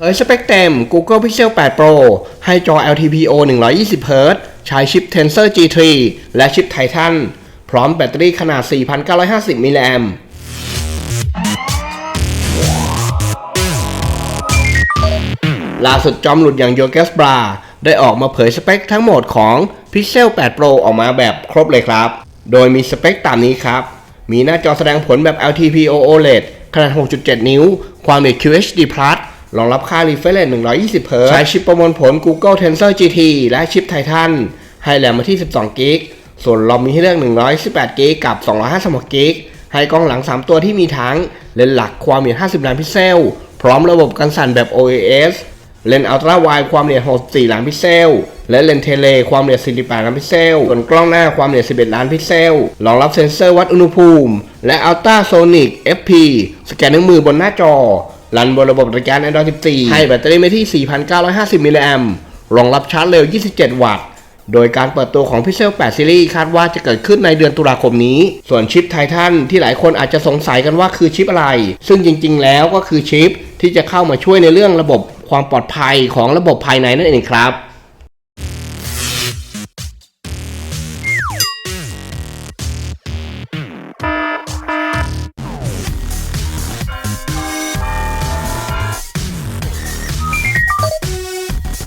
เผยสเปคเต็ม Google Pixel 8 Pro ให้จอ LTPO 120 Hz ใช้ชิป Tensor G3 และชิป Titan พร้อมแบตเตอรี่ขนาด 4,950 มิลลิแอมล่าสุดจอมหลุดอย่างโยเกสบราได้ออกมาเผยสเปคทั้งหมดของ Pixel 8 Pro ออกมาแบบครบเลยครับ โดยมีสเปคตามนี้ครับ มีหน้าจอแสดงผลแบบ LTPO OLED ขนาด 6.7 นิ้ว ความละเอียด QHD+ รองรับค่า refresh rate 120 Hz ใช้ชิปประมวลผล Google Tensor GT และชิป Titan ให้แรมมาที่ 12 g b ส่วนเรอมมีให้เลือก118 g b กับ256 g b ให้กล้องหลัง 3 ตัวที่มีทั้งเลนส์หลักความละเอียด 50 ล้านพิกเซล พร้อมระบบกันสั่นแบบ OAS เลนส์อัลตร้าไวด์ความละเอียด 64 ล้านพิกเซล และเลนส์เทเลความละเอียด 48 ล้านพิกเซล ส่วนกล้องหน้าความละเอียด 11 ล้านพิกเซล รองรับเซ็นเซอร์วัดอุณหภูมิ และ Ultrasonic FP สแกนนิ้วมือบนหน้าจอ รันบนระบบตระการ Android 14 ให้แบตเตอรี่มาที่ 4,950 มิลลิแอมป์รองรับชาร์จเร็ว 27 วัตต์ โดยการเปิดตัวของ Pixel 8 Series คาดว่าจะเกิดขึ้นในเดือนตุลาคมนี้ ส่วนชิปไททันที่หลายคนอาจจะสงสัยกันว่าคือชิปอะไร ซึ่งจริงๆ แล้วก็คือชิปที่จะเข้ามาช่วยในเรื่องระบบความปลอดภัยของระบบภายในนั่นเองครับ